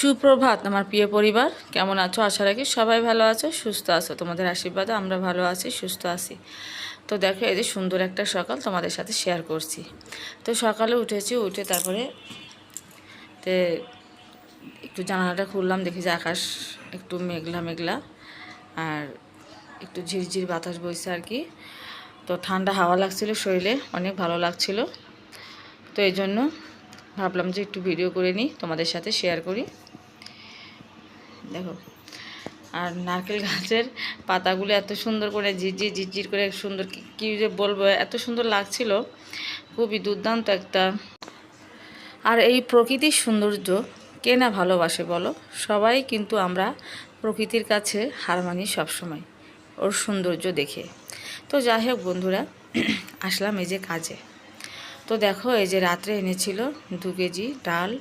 সুপ্রভাত, আমার প্রিয় পরিবার। কেমন আছো? আশা রাখি সবাই ভালো আছো, সুস্থ আছো। তোমাদের আশীর্বাদে আমরা ভালো আছি, সুস্থ আছি। তো দেখো, এই যে সুন্দর একটা সকাল তোমাদের সাথে শেয়ার করছি। তো সকালে উঠেছি, উঠে তারপরে তে একটু জানালাটা খুললাম, দেখি যে আকাশ একটু মেঘলা মেঘলা আর একটু ঝিরঝির বাতাস বইছে আর কি। তো ঠান্ডা হাওয়া লাগছিল শরীরে, অনেক ভালো লাগছিল। তো এই জন্য ভাবলাম যে একটু ভিডিও করে নিই, তোমাদের সাথে শেয়ার করি। দেখো। আর নারকেল গাছের পাতাগুলো এত সুন্দর করে ঝিরঝির ঝিরঝির করে সুন্দর, কি- কি যে বলব, এত সুন্দর লাগছিল। খুবই দুর্দান্ত একটা। আর এই প্রকৃতির সৌন্দর্য কে না ভালোবাসে বলো? সবাই কিন্তু আমরা প্রকৃতির কাছে হার মানি সবসময়, ওর সৌন্দর্য দেখে। তো যাই হোক বন্ধুরা, আসলাম এই যে কাজে। তো দেখো এই যে রাত্রে এনেছিল দু কেজি ডাল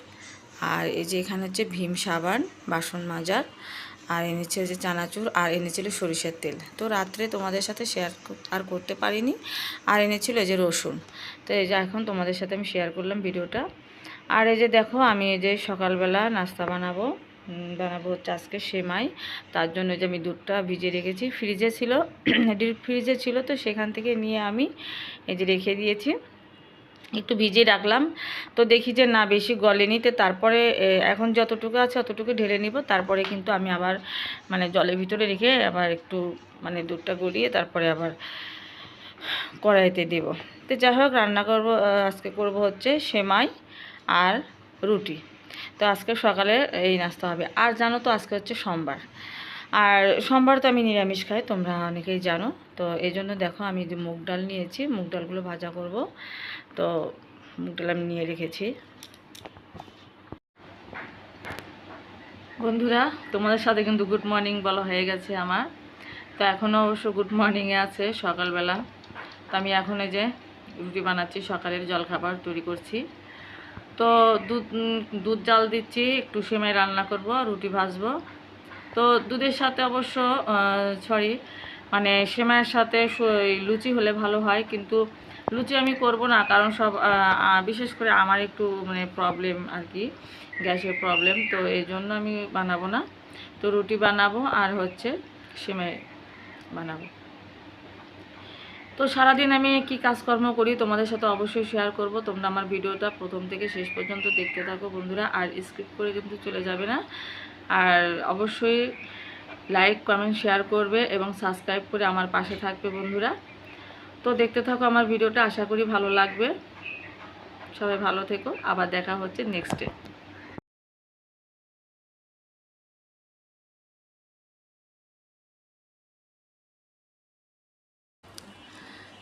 আর এই যে এখানে হচ্ছে ভীম সাবান, বাসন মাজার, আর এনেছে যে চানাচুর, আর এনেছিল সরিষার তেল। তো রাত্রে তোমাদের সাথে শেয়ার আর করতে পারিনি। আর এনেছিল এই যে রসুন। তো এই যে এখন তোমাদের সাথে আমি শেয়ার করলাম ভিডিওটা। আর এই যে দেখো, আমি এই যে সকালবেলা নাস্তা বানাবো বানাবো হচ্ছে আজকে সেমাই। তার জন্য যে আমি দুধটা ভিজে রেখেছি। ফ্রিজে ছিল ফ্রিজে ছিল, তো সেখান থেকে নিয়ে আমি এই যে রেখে দিয়েছি। একটু ভিজিয়ে রাখলাম। তো দেখি যে না, বেশি গলেনি তো তারপরে এখন যতটুকু আছে অতটুকু ঢেলে নিব। তারপরে কিন্তু আমি আবার মানে জলের ভিতরে রেখে আবার একটু মানে দুধটা গড়িয়ে তারপরে আবার কড়াইতে দেব। তো যাই হোক, রান্না করব আজকে করব হচ্ছে সেমাই আর রুটি। তো আজকে সকালে এই নাস্তা হবে। আর জানো তো আজকে হচ্ছে সোমবার। আর সোমবার তো আমি নিরামিষ খাই, তোমরা অনেকেই জানো। তো এই জন্য দেখো আমি যে মুগ ডাল নিয়েছি, মুগ ডালগুলো ভাজা করব। তো মুগ আমি নিয়ে রেখেছি। বন্ধুরা, তোমাদের সাথে কিন্তু গুড মর্নিং বলা হয়ে গেছে আমার। তো এখনও অবশ্য গুড মর্নিংয়ে আছে সকালবেলা। তো আমি এখন এই যে রুটি বানাচ্ছি, সকালের জলখাবার তৈরি করছি। তো দুধ দুধ জাল দিচ্ছি, একটু সেমাই রান্না করব, রুটি ভাজবো। তো দুধের সাথে অবশ্য সরি মানে সেমাইয়ের সাথে লুচি হলে ভালো হয়, কিন্তু লুচি আমি করব না, কারণ সব বিশেষ করে আমার একটু মানে প্রবলেম আর কি, গ্যাসের প্রবলেম তো এই জন্য আমি বানাবো না। তো রুটি বানাবো আর হচ্ছে সেমাই বানাবো। তো সারাদিন আমি কি কাজকর্ম করি তোমাদের সাথে অবশ্যই শেয়ার করব, তোমরা আমার ভিডিওটা প্রথম থেকে শেষ পর্যন্ত দেখতে থাকো বন্ধুরা, আর স্কিপ করে কিন্তু চলে যাবে না। আর অবশ্যই লাইক কমেন্ট শেয়ার করবে এবং সাবস্ক্রাইব করে আমার পাশে থাকবে বন্ধুরা। তো দেখতে থাকো আমার ভিডিওটা, আশা করি ভালো লাগবে। সবাই ভালো থেকো, আবার দেখা হচ্ছে নেক্সট ডে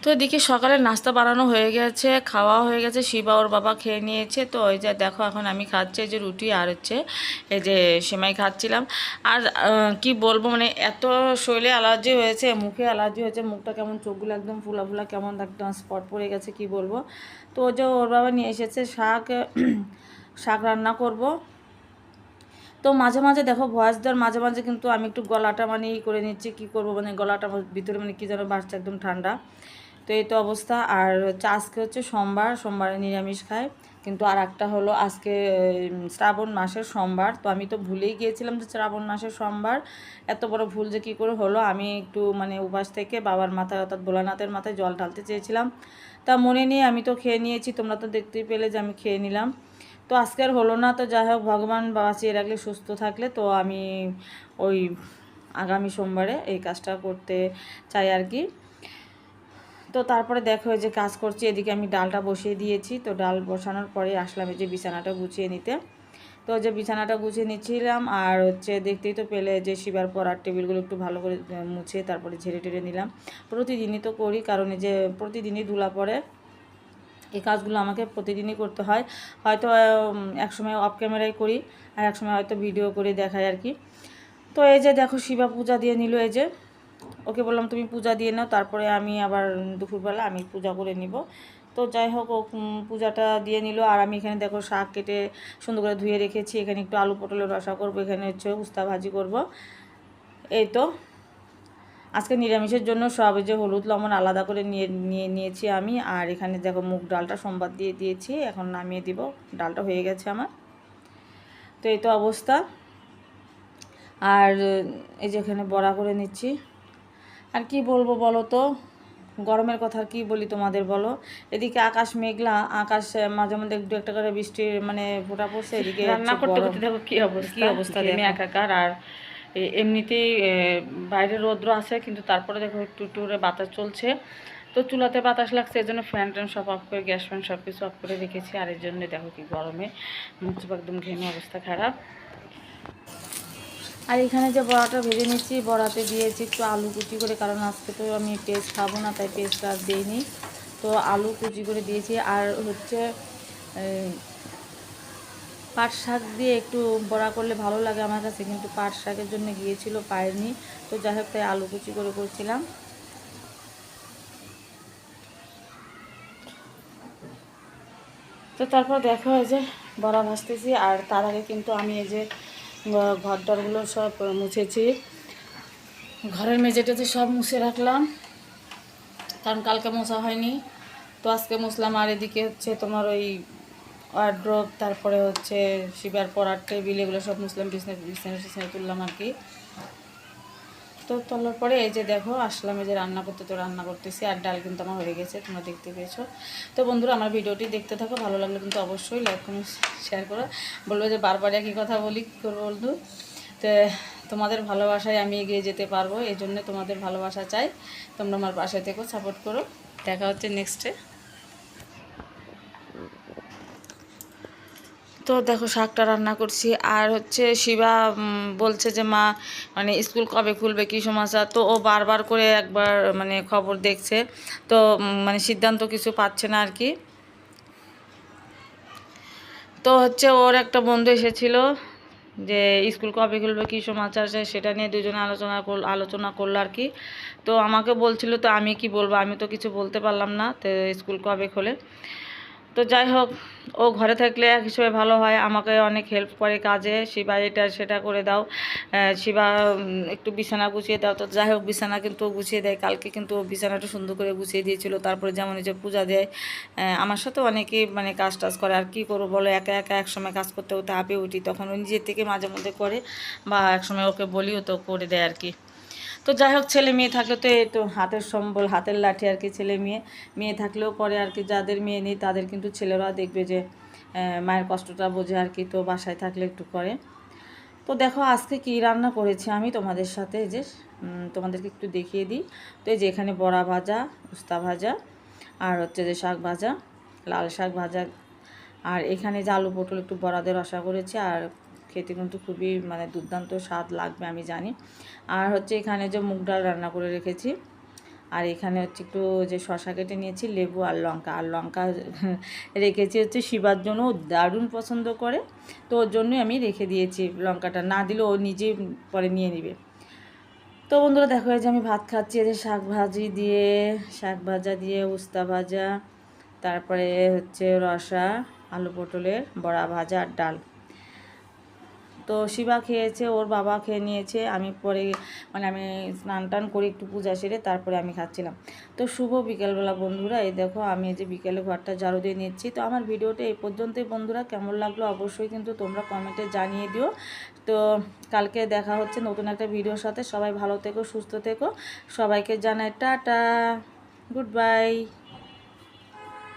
তো এদিকে সকালে নাস্তা বানানো হয়ে গেছে খাওয়া হয়ে গেছে, শিবা ওর বাবা খেয়ে নিয়েছে। তো ওই যে দেখো এখন আমি খাচ্ছি যে রুটি আর হচ্ছে এই যে সেমাই খাচ্ছিলাম। আর কি বলব মানে এত শরীরে অ্যালার্জি হয়েছে, মুখে অ্যালার্জি হয়েছে, মুখটা কেমন, চোখগুলো একদম ফুলা ফুলা, কেমন একদম স্পট পড়ে গেছে, কি বলব। তো ওই যে ওর বাবা নিয়ে এসেছে শাক শাক রান্না করব। তো মাঝে মাঝে দেখো ভয়েস দেওয়ার মাঝে মাঝে কিন্তু আমি একটু গলাটা মানে ই করে নিচ্ছি, কি করব মানে গলাটা ভিতরে মানে কি যেন বাড়ছে একদম ঠান্ডা। তো এই তো অবস্থা। আর হচ্ছে আজকে হচ্ছে সোমবার, সোমবারে নিরামিষ খায় কিন্তু আর একটা হলো আজকে শ্রাবণ মাসের সোমবার। তো আমি তো ভুলেই গিয়েছিলাম যে শ্রাবণ মাসের সোমবার। এত বড় ভুল যে কী করে হলো? আমি একটু মানে উপাস থেকে বাবার মাথায়, অর্থাৎ ভোলানাথের মাথায় জল ঢালতে চেয়েছিলাম। তা মনে নিয়ে আমি তো খেয়ে নিয়েছি। তোমরা তো দেখতেই পেলে যে আমি খেয়ে নিলাম। তো আজকে আর হলো না। তো যাই হোক, ভগবান বাঁচিয়ে রাখলে, সুস্থ থাকলে তো আমি ওই আগামী সোমবারে এই কাজটা করতে চাই আর কি। তো তারপরে দেখো যে কাজ করছি, এদিকে আমি ডালটা বসিয়ে দিয়েছি। তো ডাল বসানোর পরে আসলাম এই যে বিছানাটা গুছিয়ে নিতে। তো যে বিছানাটা গুছিয়ে নিচ্ছিলাম, আর হচ্ছে দেখতেই তো পেলে যে শিবার পরার টেবিলগুলো একটু ভালো করে মুছে তারপরে ঝেড়ে টেড়ে নিলাম। প্রতিদিনই তো করি, কারণ যে প্রতিদিনই ধুলা পরে এই কাজগুলো আমাকে প্রতিদিনই করতে হয়। হয়তো একসময় অফ ক্যামেরায় করি, আর একসময় হয়তো ভিডিও করে দেখাই আর কি। তো এই যে দেখো শিবা পূজা দিয়ে নিল এই যে। ওকে বললাম, তুমি পূজা দিয়ে নাও, তারপরে আমি আবার দুপুরবেলা আমি পূজা করে নিব। তো যাই হোক, ও পূজাটা দিয়ে নিল। আর আমি এখানে দেখো শাক কেটে সুন্দর করে ধুয়ে রেখেছি। এখানে একটু আলু পটলের রসা করব, এখানে হচ্ছে উস্তা ভাজি করব। এই তো। আজকে নিরামিষের জন্য সব যে হলুদ, লবণ আলাদা করে নিয়ে নিয়ে নিয়েছি আমি। আর এখানে দেখো মুগ ডালটা সোমবার দিয়ে দিয়েছি, এখন নামিয়ে দিব। ডালটা হয়ে গেছে আমার। তো এই তো অবস্থা। আর এই যে এখানে বড়া করে নিচ্ছি। আর কি বলব বলো তো? গরমের কথা আর কি বলি তোমাদের বলো? এদিকে আকাশ মেঘলা আকাশ মাঝে মধ্যে একটু একটা করে বৃষ্টির মানে ফোটা পড়ছে এদিকে রান্না করতে করতে দেখো কি অবস্থা? কি অবস্থা। একাকার আর এমনিতেই বাইরে রৌদ্র আছে কিন্তু তারপরে দেখো একটু একটু করে বাতাস চলছে। তো চুলাতে বাতাস লাগছে এই জন্য ফ্যান ট্যান সব অফ করে গ্যাস ফ্যান সব কিছু অফ করে রেখেছি। আর এর জন্য দেখো কি গরমে মুখ একদম ঘেমে অবস্থা খারাপ। আর এখানে যে বড়াটা ভেজে নিচ্ছি বড়াতে দিয়েছি একটু আলু কুচি করে, কারণ আজকে তো আমি পেস্ট খাব না, তাই পেস্ট আর দিইনি। তো আলু কুচি করে দিয়েছি, আর হচ্ছে পাট শাক দিয়ে একটু বড়া করলে ভালো লাগে আমার কাছে, কিন্তু পাট শাকের জন্য গিয়েছিল, পাইনি। তো যাই হোক, তাই আলু কুচি করে করছিলাম। তো তারপর দেখো এই যে বড়া ভাজতেছি, আর তার আগে কিন্তু আমি এই যে ঘর দরগুলো সব মুছেছি। ঘরের মেঝেটাতে সব মুছে রাখলাম। কারণ কালকে মোছা হয়নি। তো আজকে মুছলাম। আর এদিকে হচ্ছে তোমার ওই ওয়ার্ড্রপ তারপরে হচ্ছে শিবার পড়ার টেবিল এগুলো সব মুসলাম বিছনা বিছনা তুললাম আর কি। তো তোলার পরে এই যে দেখো, আসলাম এই যে রান্না করতে, তো রান্না করতেছি আর ডাল কিন্তু আমার হয়ে গেছে, তোমরা দেখতে পেয়েছ। তো বন্ধুরা, আমার ভিডিওটি দেখতে থাকো, ভালো লাগলে কিন্তু অবশ্যই লাইক কমেন্ট শেয়ার করো। বলব যে বারবার একই কথা বলি করব বন্ধু? তো তোমাদের ভালোবাসায় আমি এগিয়ে যেতে পারব এই জন্য তোমাদের ভালোবাসা চাই। তোমরা আমার পাশে থেকো সাপোর্ট করো। দেখা হচ্ছে নেক্সটে তো দেখো শাকটা রান্না করছি। আর হচ্ছে শিবা বলছে যে, মা মানে স্কুল কবে খুলবে, কী সমাচার তো ও বারবার করে একবার মানে খবর দেখছে। তো মানে সিদ্ধান্ত কিছু পাচ্ছে না আর কি। তো হচ্ছে ওর একটা বন্ধু এসেছিল যে, স্কুল কবে খুলবে, কী সমাচার সেটা নিয়ে দুজনে আলোচনা করল আলোচনা করল আর কি। তো আমাকে বলছিল, তো আমি কি বলব? আমি তো কিছু বলতে পারলাম না, তো স্কুল কবে খোলে? তো যাই হোক, ও ঘরে থাকলে এক হিসেবে ভালো হয়। আমাকে অনেক হেল্প করে কাজে। শিবা এটা সেটা করে দাও। শিবা একটু বিছানা গুছিয়ে দাও। তো যাই হোক, বিছানা কিন্তু ও গুছিয়ে দেয়। কালকে কিন্তু ও বিছানাটা সুন্দর করে গুছিয়ে দিয়েছিল। তারপরে যেমন যে পূজা দেয় আমার সাথে অনেকেই মানে কাজ টাজ করে। আর কি করব বলো? একা একা এক সময় কাজ করতে করতে হাঁপিয়ে উঠি। তখন ও নিজের থেকে মাঝে মধ্যে করে বা এক সময় ওকে বলিও তো করে দেয় আর কি। তো যাই হোক, ছেলে মেয়ে থাকলে তো এই তো হাতের সম্বল, হাতের লাঠি আর কি ছেলে মেয়ে। মেয়ে থাকলেও করে আর কি যাদের মেয়ে নেই, তাদের কিন্তু ছেলেরা দেখবে যে মায়ের কষ্টটা বোঝে আর কি, তো বাসায় থাকলে একটু করে। তো দেখো, আজকে কি রান্না করেছি আমি তোমাদের সাথে যে তোমাদেরকে একটু দেখিয়ে দিই। তো এই যে এখানে বড়া ভাজা, উস্তা ভাজা, আর হচ্ছে যে শাক ভাজা, লাল শাক ভাজা। আর এখানে যে আলু পটল একটু বড়াদের রসা করেছি, আর খেতে কিন্তু খুবই মানে দুর্দান্ত স্বাদ লাগবে আমি জানি। আর হচ্ছে এখানে যে মুগ ডাল রান্না করে রেখেছি, আর এখানে হচ্ছে একটু যে শশা কেটে নিয়েছি, লেবু আর লঙ্কা। আর লঙ্কা রেখেছি হচ্ছে শিবার জন্য দারুণ পছন্দ করে। তো ওর জন্যই আমি রেখে দিয়েছি লঙ্কাটা। না দিলে ও নিজেই পরে নিয়ে নিবে। তো বন্ধুরা দেখো যে আমি ভাত খাচ্ছি এদের শাক ভাজি দিয়ে, শাক ভাজা দিয়ে, উস্তা ভাজা, তারপরে হচ্ছে রসা, আলু পটলের বড়া ভাজা আর ডাল। তো শিবা খেয়েছে, ওর বাবা খেয়ে নিয়েছে। আমি পরে মানে আমি স্নান টান করে একটু পূজা সেরে তারপরে আমি খাচ্ছিলাম। তো শুভ বিকেলবেলা বন্ধুরা, এই দেখো আমি এই যে বিকেলে ঘরটা ঝাড়ু দিয়ে নিচ্ছি। তো আমার ভিডিওটা এই পর্যন্তই বন্ধুরা, কেমন লাগল অবশ্যই কিন্তু তোমরা কমেন্টে জানিয়ে দিও। তো কালকে দেখা হচ্ছে নতুন একটা ভিডিওর সাথে। সবাই ভালো থেকো, সুস্থ থেকো। সবাইকে জানাই টাটা, গুড বাই।